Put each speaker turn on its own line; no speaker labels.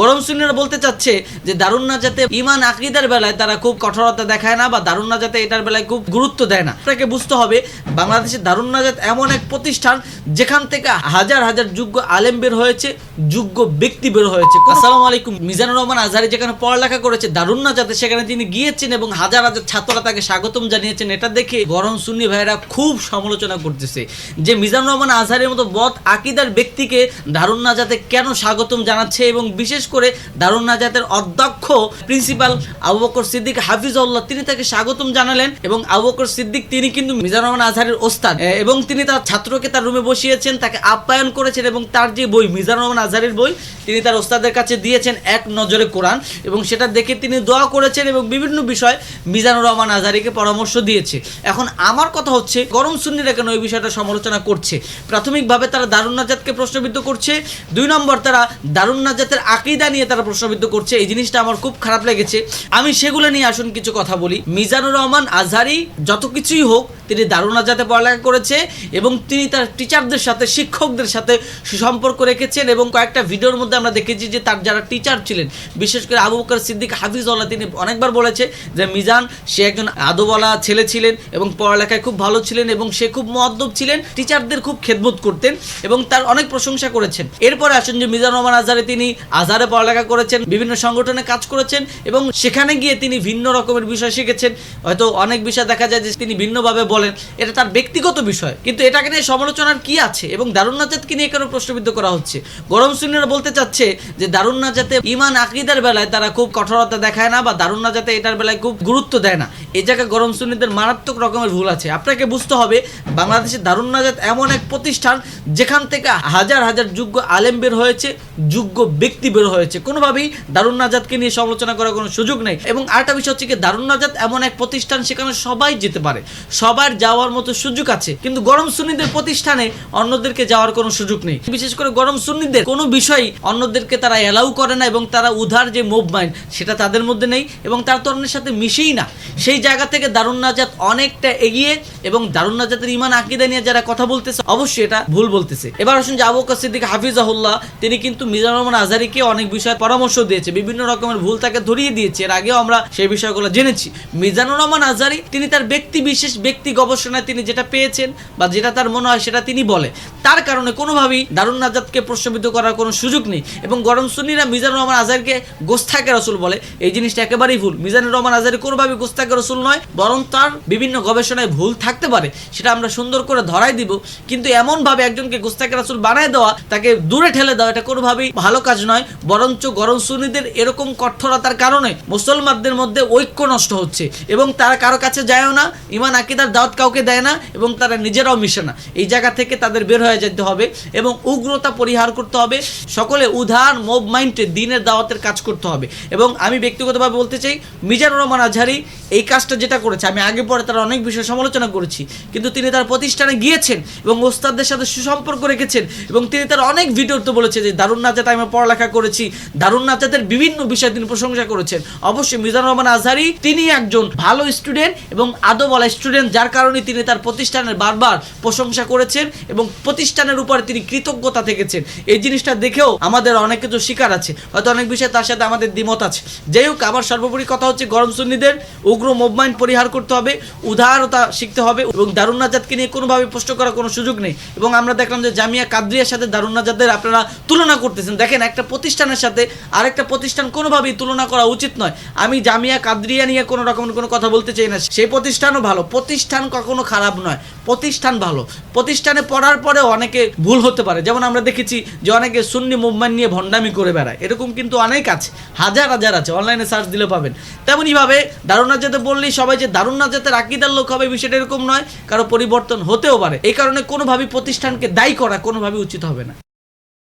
গরম সুন্নিরা বলতে চাচ্ছে যে দারুণ নাজাতে ইমান আকিদার বেলায় তারা খুব কঠোরতা দেখায় না বা দারুণ নাজাতে এটার বেলায় খুব গুরুত্ব দেয় না। আপনাকে বুঝতে হবে বাংলাদেশের দারুণ নাজাত এমন এক প্রতিষ্ঠান যেখান থেকে হাজার হাজার যোগ্য আলেম বের হয়েছে, যোগ্য ব্যক্তি বের হয়েছে। আসসালামু আলাইকুম, মিজানুর রহমান আজহারি যেখানে পড়ালেখা করেছে দারুণ নাজাতে সেখানে তিনি গিয়েছেন এবং হাজার হাজার ছাত্ররা তাকে স্বাগতম জানিয়েছেন। এটা দেখে গরম সুন্নি ভাইয়েরা খুব সমালোচনা করতেছে যে মিজানুর রহমান আজহারের মতো বদ আকিদার ব্যক্তিকে দারুণ নাজাতে কেন স্বাগতম জানাচ্ছে এবং বিশেষ করে দারুণ নাজাতের অধ্যক্ষ প্রিন্সিপাল আবু বকর সিদ্দিক হাফিজউল্লাহ, তিনি তাকে স্বাগতম জানালেন এবং আবু বকর সিদ্দিক, তিনি কিন্তু মিজানুর রহমান আজহারের ওস্তাদ। এবং তিনি তার ছাত্রকে তার রুমে বসিয়েছেন, তাকে আপ্যায়ন করেছেন এবং তার যে বই মিজানুর রহমান আজহারের বই, তিনি তার ওস্তাদের কাছে দিয়েছেন এক নজরে কোরআন এবং সেটা দেখে তিনি দোয়া করেছেন এবং বিভিন্ন বিষয় মিজানুর রহমান আজহারিকে পরামর্শ দিয়েছে। এখন আমার কথা হচ্ছে, গরম সুন্নিরা কেন ওই বিষয়টা সমালোচনা করছে? প্রাথমিকভাবে তারা দারুণ নাজাতকে প্রশ্নবিদ্ধ করছে। দুই নম্বর, তারা দারুণ নাজাতের আকিদা নিয়ে তারা প্রশ্নবিদ্ধ করছে, এই জিনিসটা আমার খুব খারাপ লেগেছে। আমি সেগুলো নিয়ে আসুন কিছু কথা বলি। মিজানুর রহমান আজহারি যত কিছুই হোক, তিনি দারুণ নাজাতে পড়ালেখা করেছে এবং তিনি তার টিচারদের সাথে, শিক্ষকদের সাথে সুসম্পর্ক রেখেছেন এবং কয়েকটা ভিডিওর মধ্যে আমরা দেখেছি যে তার যারা টিচার ছিলেন, বিশেষ করে আবু বকর সিদ্দিক, হাফিজউল্লাহ, তিনি অনেকবার বলেছে যে মিজান, সে একজন আদোওয়ালা ছেলে ছিলেন এবং পড়ালেখায় খুব ভালো ছিলেন এবং সে খুব মদ্দব ছিলেন টিচারদের খুব খেদমত করতেন এবং তার অনেক প্রশংসা করেছেন। এরপরে আসেন যে মিজান রহমান আজহারে, তিনি আজহারে পড়ালেখা করেছেন, বিভিন্ন সংগঠনে কাজ করেছেন এবং সেখানে গিয়ে তিনি ভিন্ন রকমের বিষয় শিখেছেন। হয়তো অনেক বিষয় দেখা যায় যে তিনি ভিন্নভাবে বলেন। এটা তার ব্যক্তিগত বিষয়। কিন্তু এটাকে নিয়ে সমালোচনার কি আছে এবং দারুণ নাজাতকে নিয়ে কেন প্রশ্নবিদ্ধ করা হচ্ছে? গরম সুন্নিরা বলতে চাচ্ছে যে দারুণ নাজাতে ইমান আকিদার বেলায় তারা খুব কঠোরতা দেখায় না বা দারুণ নাজাতে এটার বেলায় খুব গুরুত্ব দেয় না। এ জায়গায় গরম সুন্নিদের মারাত্মক রকমের ভুল আছে। আপনাকে বুঝতে হবে বাংলাদেশের দারুণ নাজাত এমন এক প্রতিষ্ঠান যেখান থেকে হাজার হাজার যোগ্য আলেম বের হয়েছে, যোগ্য ব্যক্তি বের হয়েছে। কোনোভাবেই দারুণ নাজাতকে নিয়ে সমালোচনা করার কোনো সুযোগ নেই। এবং আরেকটা বিষয় হচ্ছে কি দারুণ নাজাত এমন এক প্রতিষ্ঠান সেখানে সবাই যেতে পারে। সবার যাওয়ার মতো সুযোগ আছে। কিন্তু গরম সুন্নিদের প্রতিষ্ঠানে অন্যদেরকে যাওয়ার কোনো সুযোগ নেই। বিশেষ করে গরম সুন্নিদের কোনো বিষয় অন্যদেরকে তারা অ্যালাউ করে না এবং তারা উধার যে মুভ মাইন্ড সেটা তাদের মধ্যে নেই এবং তার তরুণের সাথে মিশেই না। সেই জায়গা থেকে দারুণ নাজাত অনেকটা এগিয়ে এবং দারুণ নাজাতের ইমান আকিদা নিয়ে যারা কথা বলতেছে, অবশ্যই এটা ভুল বলতেছে। এবার আসুন যে আবু বকর সিদ্দিক হাফিজাহুল্লাহ, তিনি কিন্তু মিজানুর রহমান আজারিকে অনেক বিষয়ে পরামর্শ দিয়েছে, বিভিন্ন রকমের ভুল তাকে ধরিয়ে দিয়েছে, এর আগেও আমরা সেই বিষয়গুলো জেনেছি। মিজানুর রহমান আজারি, তিনি তার ব্যক্তি বিশেষ, ব্যক্তি গবেষণায় তিনি যেটা পেয়েছেন বা যেটা তার মনে হয় সেটা তিনি বলে। তার কারণে কোনোভাবেই দারুণ নাজাতকে প্রশ্নবিদ্ধ করার কোনো সুযোগ নেই এবং গরম সুন্নিরা মিজানুর রহমান আজারকে গোস্তাকে রসুল বলে। এই জিনিসটা একেবারেই ভুল। মিজানুর রহমান আজারি কোনোভাবে গোস্তাকে রসুল নয়, বরং তার বিভিন্ন গবেষণায় ভুল থাকতে পারে, সেটা আমরা সুন্দর করে ধরাই দিব। কিন্তু এমনভাবে একজনকে গোস্তাকে রাসুল বানায় দেওয়া, তাকে দূরে ঠেলে দেওয়া, এটা কোনোভাবেই ভালো কাজ নয় বরঞ্চ গরম সুন্নিদের এরকম কঠোরতার কারণে মুসলমানদের মধ্যে ঐক্য নষ্ট হচ্ছে এবং তারা কারও কাছে যায়ও না, ইমান, আকিদার দাওয়াত কাউকে দেয় না এবং তারা নিজেরাও মিশে না। এই জায়গা থেকে তাদের বের হয়ে যেতে হবে এবং উগ্রতা পরিহার করতে হবে, সকলে উদার মোব মাইন্ডে দিনের দাওয়াতের কাজ করতে হবে। এবং আমি ব্যক্তিগতভাবে বলতে চাই, মিজানুর রহমান আজহারি এই কাজটা যেটা করেছে, আমি আগে পরে তার অনেক বিষয়ে সমালোচনা করেছি, কিন্তু তিনি তার প্রতিষ্ঠানে গিয়েছেন এবং ওস্তাদদের সাথে সুসম্পর্ক রেখেছেন এবং তিনি তার অনেক ভিডিওতে বলেছে যে দারুণ নাজাতে আমি পড়ালেখা করেছি দারুণ নাজাতের বিভিন্ন বিষয়ে তিনি প্রশংসা করেছেন। অবশ্যই মিজানুর রহমান আজহারি, তিনি একজন ভালো স্টুডেন্ট এবং আদবলা স্টুডেন্ট যার কারণে তিনি তার প্রতিষ্ঠানের বারবার প্রশংসা করেছেন এবং প্রতিষ্ঠানের উপরে তিনি কৃতজ্ঞতা থেকেছেন। এই জিনিসটা দেখেও আমাদের অনেক কিছু শিকার আছে। হয়তো অনেক বিষয়ে তার সাথে আমাদের দ্বিমত আছে। যাই হোক আমার সর্বোপরি কথা হচ্ছে গরম সুন্নিদের। উগ্র মুভমেন্ট পরিহার করতে হবে, উদারতা শিখতে হবে এবং দারুণ নাজাদকে নিয়ে কোনোভাবে প্রশ্ন করার কোনো সুযোগ নেই। এবং আমরা দেখলাম যে জামিয়া কাদরিয়ার সাথে দারুণ নাজাদের আপনারা তুলনা করতেছেন। দেখেন, একটা প্রতিষ্ঠানের সাথে আরেকটা প্রতিষ্ঠান কোনোভাবেই তুলনা করা উচিত নয়। আমি জামিয়া কাদরিয়া নিয়ে কোনো রকম কোনো কথা বলতে চাই না। সেই প্রতিষ্ঠানও ভালো। প্রতিষ্ঠান কখনো খারাপ নয়। প্রতিষ্ঠান ভালো। প্রতিষ্ঠানে পড়ার পরে অনেকে ভুল হতে পারে। যেমন আমরা দেখেছি যে অনেকে সুন্নি মুভমেন্ট নিয়ে ভণ্ডামি করে বেড়ায়। এরকম কিন্তু অনেক আছে। হাজার হাজার আছে। অনলাইনে সার্চ দিলে পাবেন। তেমনইভাবে দারুণ নাজাতে বললেই সবাই যে দারুণ নাজাতের আকিদার লোক হবে বিষয়টা এরকম নয়। কারও পরিবর্তন হতেও পারে। এই কারণে কোনোভাবেই প্রতিষ্ঠানকে দায়ী করা কোনোভাবেই উচিত হবে না।